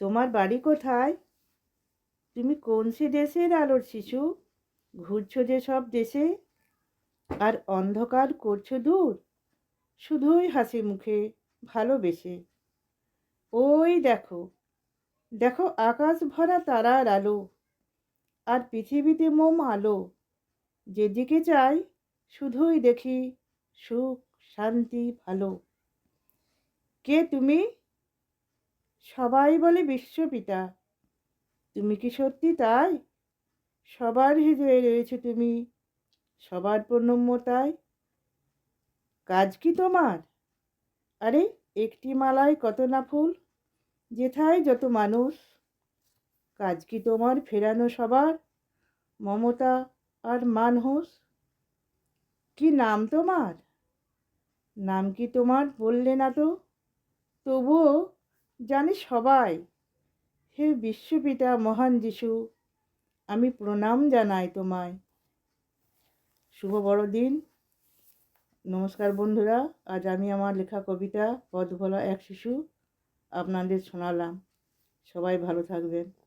তোমার বাড়ি কোথায়? তুমি কোন সে দেশের আলোর শিশু? ঘুরছো যে সব দেশে? আর অন্ধকার করছ দূর? শুধুই হাসি মুখে ভালোবেসে। ওই দেখো দেখো আকাশ ভরা তারার আলো, আর পৃথিবীতে মোম আলো। যেদিকে চাই, শুধুই দেখি সুখ, শান্তি, ভালো। কে তুমি? সবাই বলে বিশ্বপিতা। তুমি কি সত্যি তাই? সবার হৃদয়ে রয়েছে তুমি, সবার প্রণম্যতায়। কাজ কি তোমার? আরে, একটি মালায় কত না ফুল? যেথায় যত মানুষ। কাজ কি তোমার ফেরানো সবার? মমতা আর মানহোস? কি নাম তোমার? নাম কি তোমার বললে না তো? তবুও জানে সবাই, হে বিশ্বপিতা মহান যিশু, আমি প্রণাম জানাই তোমায়। শুভ বড়দিন। নমস্কার বন্ধুরা, আজ আমি আমার লেখা কবিতা, পদভোলা এক শিশু, আপনাদের শোনালাম। সবাই ভালো থাকবেন।